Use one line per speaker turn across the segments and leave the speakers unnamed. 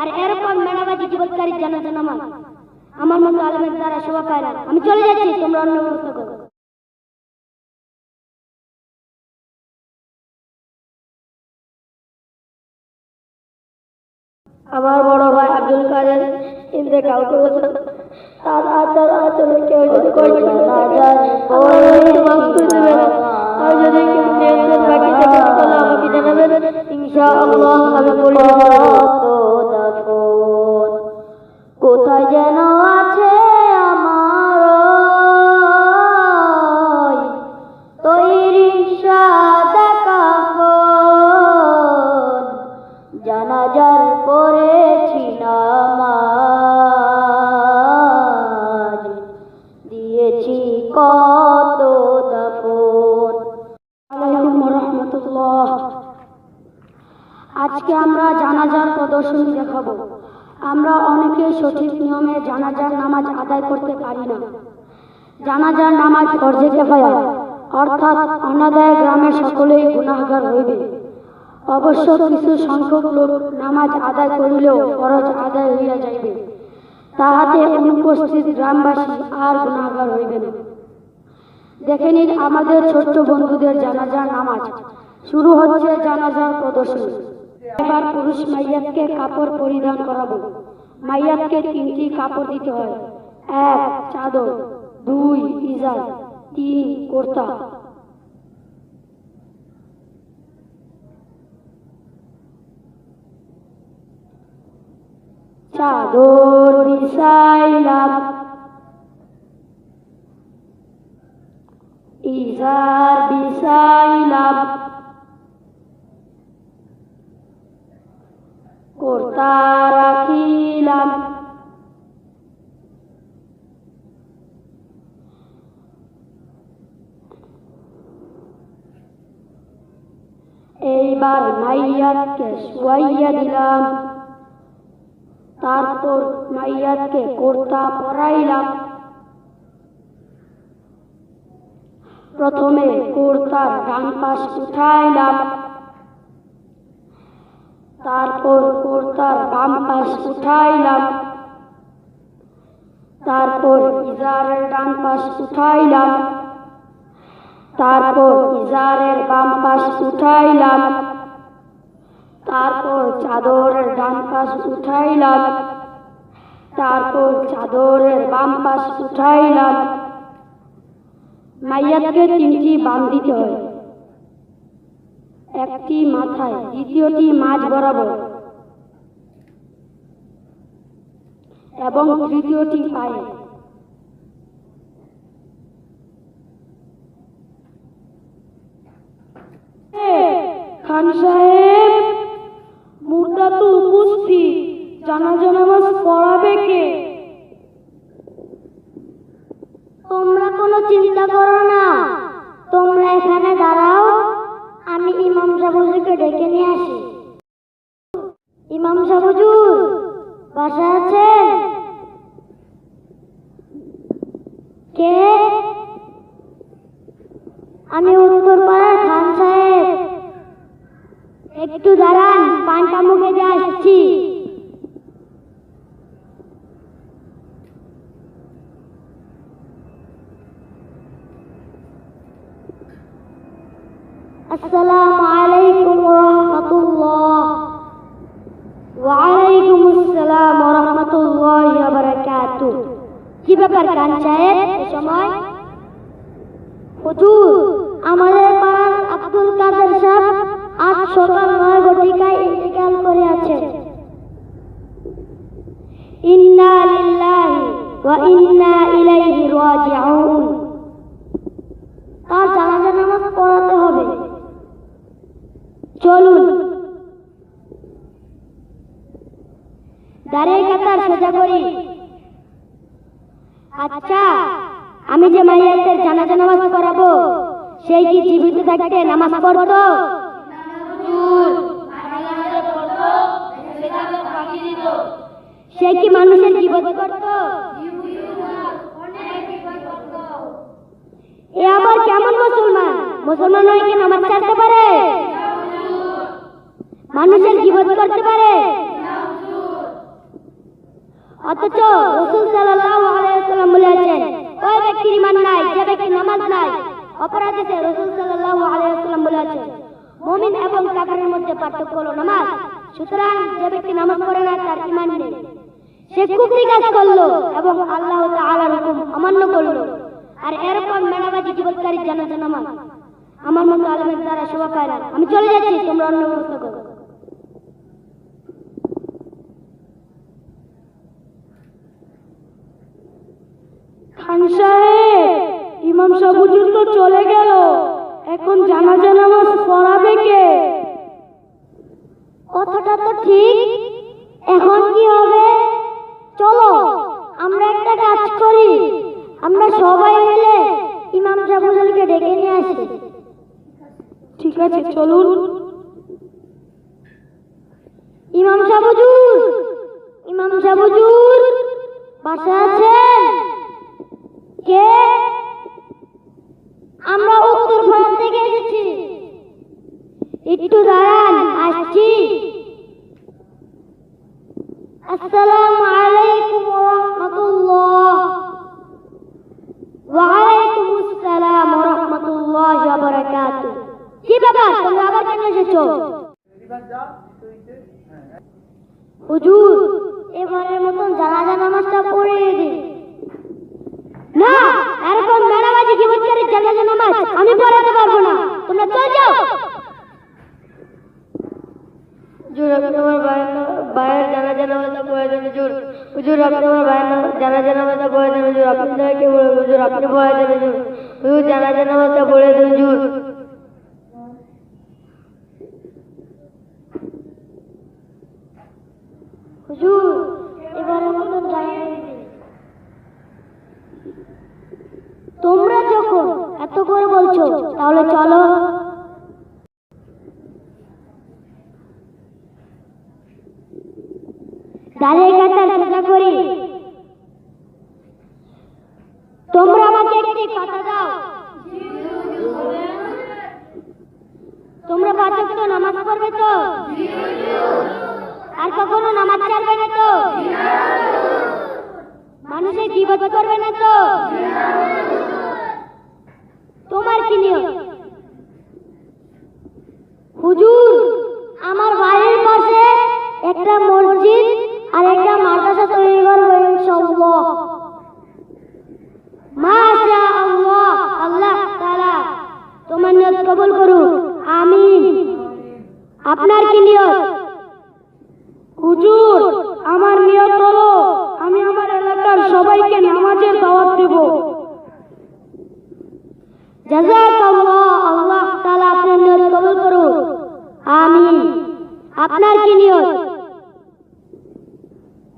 আর এরকম মেধাবাজি জীবৎকারী জানাজা নামাজ আমার মতো আলমের দ্বারা শোভা পায় না। আমি চলে যাচ্ছি, তোমরা অন্য ব্যবস্থা করো। আমার বড় ভাই আব্দুল কাদের ইন্তেকাল করেছেন তার আচার আচরণ কেউ যদি করতে না যায় যদি কেউ জানাবেন। ইনশাআল্লাহ আমি বলে আজকে আমরা জানাজার প্রদর্শনী দেখাবো। আমরা অনেকে সঠিক নিয়মে জানাজার নামাজ আদায় করতে পারি না। জানাজার নামাজ ফরজে কেফায়া অর্থাৎ অনাদায় গ্রামের সকলেই গুনাহগার হইবে। অবশ্য কিছু সংখ্যক লোক নামাজ আদায় করিলেও ফরজ আদায় হইয়া যাইবে। তাহাতে অনুপস্থিত গ্রামবাসী আর গুনাহগার হইবে না। দেখে নিন আমাদের ছোট্ট বন্ধুদের জানাজার নামাজ। শুরু হচ্ছে জানাজার প্রদর্শনী। এবার পুরুষ মাইয়াতকে কাপড় পরিধান করাবো। মাইয়াতকে তিনটি কাপড় দিতে হয়। এক, চাদর। দুই ইজার তিন, কুর্তা। চাদর বিছাইলাম। ইজার বিছাইলাম। কর্তা রাখিলাম। এইবার মাইয়াতকে শুয়াইয়া দিলাম। তারপর মাইয়াতকে কর্তা পরাইলাম। প্রথমে কর্তার ডান পাশ উঠাইলাম। তারপর কর্তার বাম পাশ উঠাইলাম। তারপর ইজারের ডান পাশ উঠাইলাম। তারপর ইজারের বাম পাশ উঠাইলাম। তারপর চাদরের ডান পাশ উঠাইলাম। তারপর চাদরের বাম পাশ উঠাইলাম। মাইয়াতকে তিনটি বাম দিতে হয়। একটি মাথায়, দ্বিতীয়টি মাঝ বরাবর এবং তৃতীয়টি পায়ে। খান সাহেব মুর্দা তো উপস্থিত। জানাজা নামাজ পড়াবে কে? তোমরা কোনো চিন্তা করো না। তোমরা এখানে সাহুজুরকে ডেকে নিয়ে আসি। ইমাম সাহুজুর বাসা আছেন আসসালামু আলাইকুম রহমতুল্লাহ। ওয়ালাইকুম আসসালাম রহমতুল্লাহ বারাকাতু। কি ব্যাপার কান সাহেব এ সময়? হুজুর, আমাদের পাড়ার আব্দুল কাদের সাহেব আজ সকাল নয় ঘটিকায় ইন্তেকাল করে আছেন ইন্না লিল্লাহি ওয়া ইন্না ইলাইহি তার জানাজা নামাজ পড়াতে হবে চলুন দাঁড়িয়ে কাতার সোজা করি। আচ্ছা আমি যে মাইয়াদের জানাজা নামাজ পড়াবো, সেই কি জীবিত থাকতে নামাজ পড়তো? সে কি মানুষের এ আবার কেমন মুসলমান? মুসলমান হয়ে কি নামাজ পারে? মানুষের জীবন করতে পারে? অথচ রসুল সাল্লাল্লাহু আলাইহি ওয়াসাল্লাম বলেছেন, ওই ব্যক্তির ঈমান নাই, যে ব্যক্তি নামাজ নাই। অপরাধীতে রসুল সাল্লাল্লাহু আলাইহি ওয়াসাল্লাম বলেছেন, মুমিন এবং কাফেরের মধ্যে পার্থক্য হলো নামাজ। সুতরাং যে ব্যক্তি নামাজ পড়ে না, তার ঈমান নেই। সে কুফরি কাজ করল এবং আল্লাহ তাআলার হুকুম অমান্য করল। আর এরকম মেলাবাজি জীবনকারী জানাজা নামাজ আমার মতো আলমের দ্বারা শোভা পায় না। আমি চলে যাচ্ছি, তোমরা অন্য ব্যবস্থা করো।
খান সাহেব ইমাম সাহেব হুজুর তো চলে গেল। এখন জানাজা নামাজ পড়াবে কে?
কথাটা তো ঠিক। এখন কি হবে? চলো আমরা একটা কাজ করি। আমরা সবাই মিলে ইমাম সাহেবকে ডেকে নিয়ে আসি।
ঠিক আছে চলুন।
ইমাম সাহেব হুজুর ইমাম সাহেব হুজুর বাসা আছেন? কে? আমরা উত্তর ভারত থেকে এসেছি। একটু দাঁড়ান, আসছি। আসসালামু আলাইকুম ওয়া রাহমাতুল্লাহ আসসালাম ওয়া ওয়া বারাকাতুহু কি ব্যাপার, তোমরা আবার কেন এসেছ? হুজুর, এবারের মতন জানাজা নামাজটা পড়িয়ে দিন। না এরকম মেরাবাজি জীবনকারী জানাজা নামাজ আমি পড়াতে পারব না। তোমরা চলে যাও।
হুজুর আপনি আমার ভাইয়ের জানাজা নামাজটা পড়ে দেন হুজুর। হুজুর আপনি আমার ভাইয়ের দেন হুজুর। কে বলবেন হুজুর? আপনি পড়ে দেন হুজুর। হুজুর জানাজা নামাজটা পড়ে দেন হুজুর।
হুজুর এবারের মতন জানিয়ে দিন তোমরা যখন এত করে বলছো, তাহলে চলো। করি। তোমরা আমাকে একটি কথা দাও। তোমরা পাঁচ ওয়াক্ত নামাজ পড়বে তো? আর কখনো নামাজ ছাড়বে না তো? মানুষের বিপদ করবে না তো? তোমার কি নিয়ম? হুজুর আমার বাড়ির পাশে একটা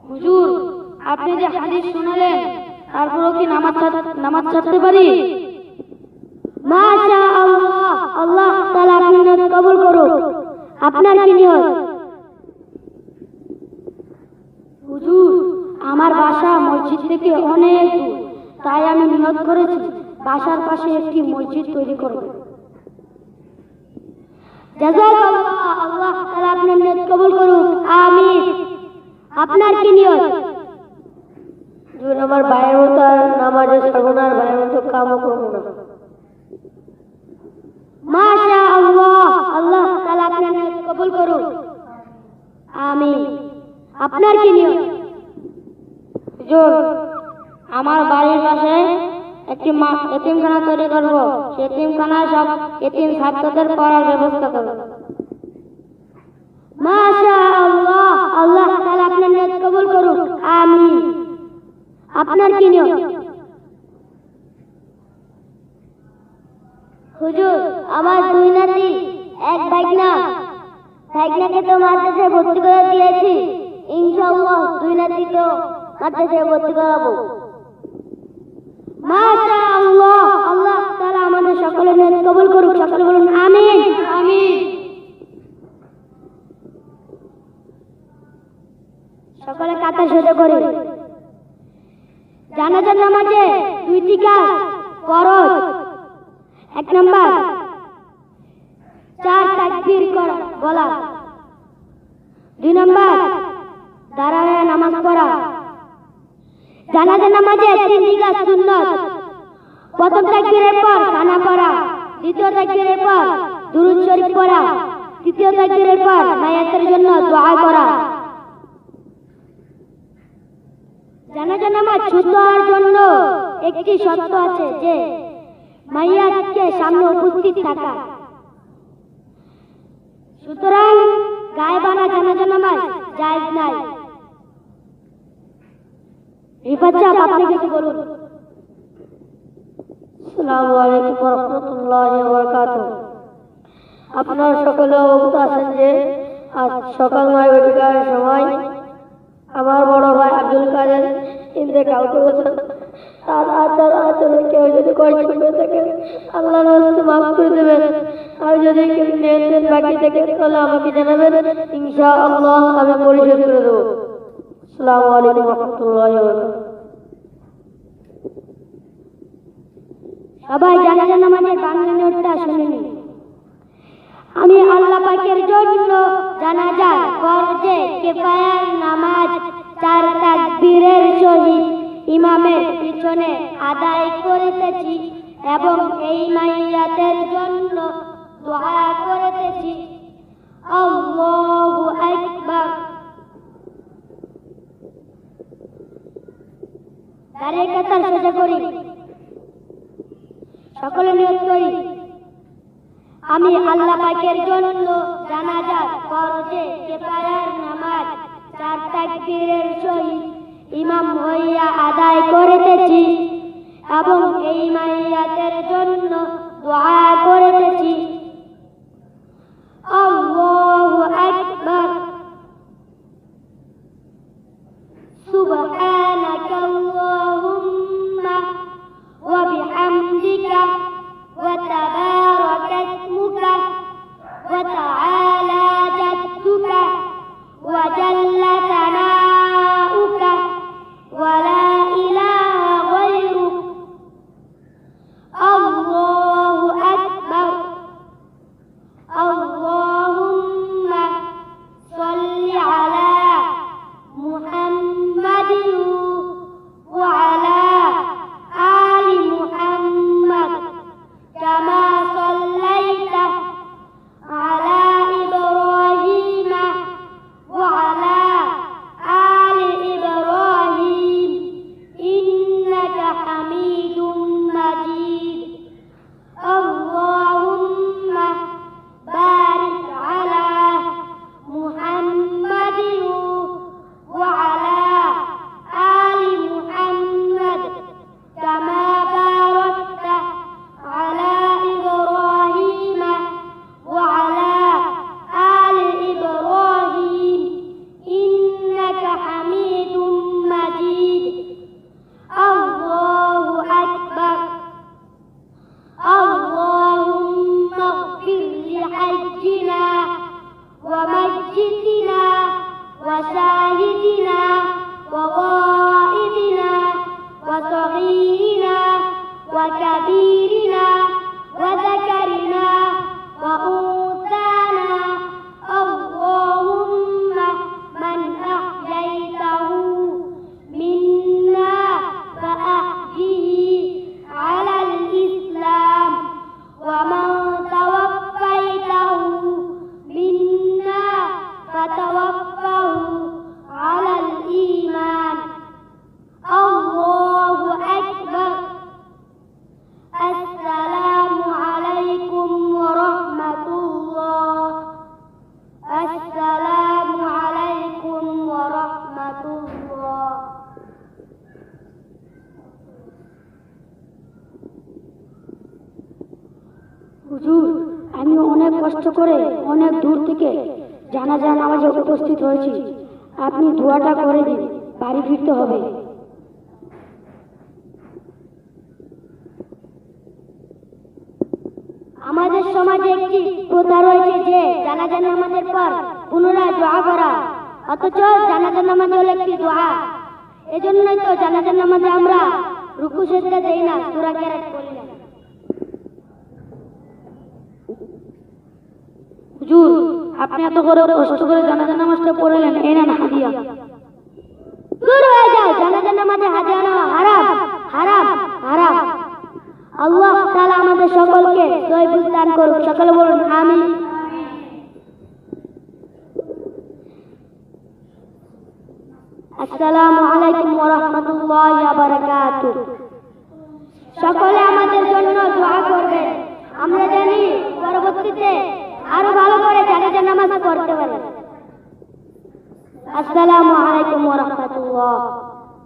হুজুর, আপনি যে হাদিস তারপরও কি নামাজ নামাজ ছাড়তে পারি?
মাশা আল্লাহ আল্লাহ তাআলা আপনার কবুল করুন আপনার কি নিয়ত?
হুজুর, আমার বাসা মসজিদ থেকে অনেক তাই আমি নিয়ত করেছি, বাসার পাশে একটি মসজিদ তৈরি করব।
জাযাকাল্লাহ আল্লাহ তাআলা আপনার নিয়ত কবুল করুন আমিন। আপনার কি নিয়ত
আমার ভাইয়ের মতো আর নামাজে ছাড়বো না আর ভাইয়ের মতো কামও করব না।
মাশা আল্লাহ আল্লাহ তাআলা আপনার কবুল করুন আমিন। আপনার কি নিয়ত।
হুজুর আমার বাড়ির পাশে একটি এতিমখানা তৈরি করব। এতিমখানায় সব এতিম ছাত্রদের পড়ার ব্যবস্থা করব।
মাশা আপনার কি নিয়ত হুজুর আমার দুই নাতি এক ভাগনা ভাগনাকে তো মাদ্রাসায় ভর্তি করে দিয়েছি। ইনশাআল্লাহ দুই নাতিকেও মাদ্রাসায় ভর্তি করাবো। মাশা আল্লাহ তাআলা আমাদের সকলের নিয়ত কবুল করুক সকলে বলুন আমিন। আমিন। সকলে কাতার সোজা করে। জানাজার নামাজে দুইটি কাজ করজ এক নাম্বার, চার তাকবীর করা বলা দুই নাম্বার, দাঁড়ায় নামাজ পড়া। জানাজা নামাজে তিন রিকাত সুন্নত। প্রথম তাকবীরের পর সানা পড়া, দ্বিতীয় তাকবীরের পর দুরূদ শরীফ পড়া, তৃতীয় তাকবীরের পর মায়াতের জন্য দোয়া করা। জানাজা নামাজ শুদ্ধ হওয়ার জন্য একটি শর্ত আছে যে মাইয়াতকে সামনে উপস্থিত থাকা। সুতরাং গায়েবানা জানাজা নামাজ জায়েজ নাই। সাহেব আপনি কিছু বলুন।
আসসালামু সকলে অবগত আছেন যে, আজ সকাল নয় ঘটিকার সময় আমার বড় ভাই আব্দুল কাদের ইন্তেকাল করেছেন তার আচার আচরণে কেউ যদি কষ্ট পেয়ে থাকে, আল্লাহ রাস্তে মাফ করে দেবেন। আর যদি কেউ লেনদেন বাকি থাকে, তাহলে আমাকে জানাবেন ইনশা আল্লাহ আমি পরিশোধ করে দেবো। আসসালামু আলাইকুম রহমতুল্লাহ
সবাই জানাজা নামাজের বাংলা নোটটা শুনে নিন। আমি আল্লাহ পাকের জন্য জানাজার ফরজে কেফায়ার নামাজ, চার তাকবীরের সহিত ইমামের পিছনে আদায় করিতেছি এবং এই মাইয়াতের জন্য দোয়া করিতেছি। আল্লাহু আকবার। দাঁড়িয়ে কাতার সোজা করি। সকলে নিয়োগ করি। আমি আল্লাহ পাকের জন্য জানাজার ফরজে কেফায়ার, নামাজ, চার তাকবীরের সহিত ইমাম হইয়া আদায় করিতেছি এবং এই মাইয়াতের জন্য দোয়া করিতেছি। আল্লাহু আকবার। कभी উপস্থিত হয়েছি। আপনি দোয়াটা করে দিন, বাড়ি ফিরতে হবে। আমাদের সমাজে একটি প্রথা রয়েছে যে জানাজা নামাজের পর পুনরায় দোয়া করা, অথচ জানাজা নামাজ হলো একটি দোয়া। এজন্যই তো জানা জানাজা নামাজে আমরা রুকু সেজদা দেই না সূরা কেরাত আপনি এত করে কষ্ট করে জানাজা নামাজটা পড়লেন, এই না হাদিয়া। দূর হয়ে যাও জানাজা নামাজে হাদিয়া না হারাম হারাম হারাম। আল্লাহ তাআলা আমাদের সকলকে সহি দান করুন সকলে বলুন, আমিন। আসসালামু আলাইকুম ওয়া রাহমাতুল্লাহি ওয়া বারাকাতুহু। সকলে আমাদের জন্য দোয়া করবেন। আমরা জানি, পরবর্তীতে আরও ভালো করে জানাজা নামাজ পড়তে পারি আসসালামু আলাইকুম ওয়া রাহমাতুল্লাহ।